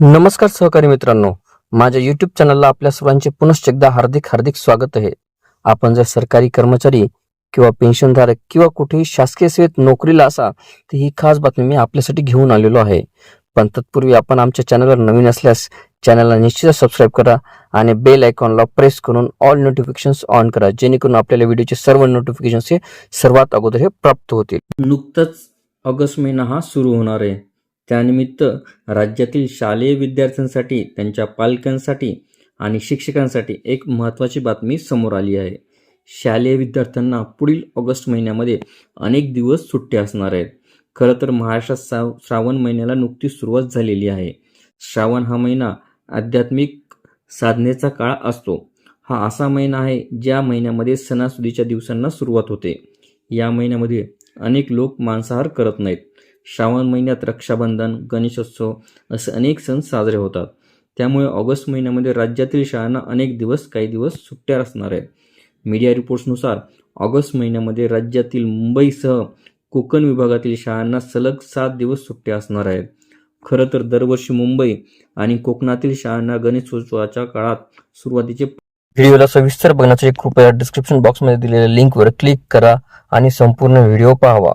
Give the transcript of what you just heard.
नमस्कार सहकारी मित्रांनो. माझ्या युट्यूब चॅनलला आपल्या सर्वांचे पुनश्च एकदा हार्दिक हार्दिक स्वागत आहे. आपण जर सरकारी कर्मचारी किंवा पेन्शनधारक किंवा कुठेही शासकीय सेवेत नोकरीला असा तर ही खास बातमी मी आपल्यासाठी घेऊन आलेलो आहे. पण तत्पूर्वी आपण आमच्या चॅनलवर नवीन असल्यास चॅनलला निश्चितच सबस्क्राईब करा आणि बेल आयकॉनला प्रेस करून ऑल नोटिफिकेशन्स ऑन करा जेणेकरून आपल्याला व्हिडिओचे सर्व नोटिफिकेशन्स हे सर्वात अगोदर हे प्राप्त होतील. नुकतंच ऑगस्ट महिना हा सुरू होणार आहे. त्यानिमित्त राज्यातील शालेय विद्यार्थ्यांसाठी त्यांच्या पालकांसाठी आणि शिक्षकांसाठी एक महत्त्वाची बातमी समोर आली आहे. शालेय विद्यार्थ्यांना पुढील ऑगस्ट महिन्यामध्ये अनेक दिवस सुट्ट्या असणार आहेत. खरं तर महाराष्ट्रात साव श्रावण महिन्याला नुकतीच सुरुवात झालेली आहे. श्रावण हा महिना आध्यात्मिक साधनेचा काळ असतो. हा असा महिना आहे ज्या महिन्यामध्ये सणासुदीच्या दिवसांना सुरुवात होते. या महिन्यामध्ये अनेक लोक मांसाहार करत नाहीत. श्रावण महिन्यात रक्षाबंधन गणेशोत्सव असे अनेक सण साजरे होतात. त्यामुळे ऑगस्ट महिन्यामध्ये राज्यातील शाळांना अनेक दिवस काही दिवस सुट्ट्या असणार आहेत. मीडिया रिपोर्ट्सनुसार ऑगस्ट महिन्यामध्ये राज्यातील मुंबईसह कोकण विभागातील शाळांना सलग सात दिवस सुट्ट्या असणार आहेत. खरं तर दरवर्षी मुंबई आणि कोकणातील शाळांना गणेशोत्सवाच्या काळात सुरुवातीचे व्हिडिओला सविस्तर बघण्यासाठी कृपया डिस्क्रिप्शन बॉक्समध्ये दिलेल्या लिंकवर क्लिक करा आणि संपूर्ण व्हिडिओ पाहावा.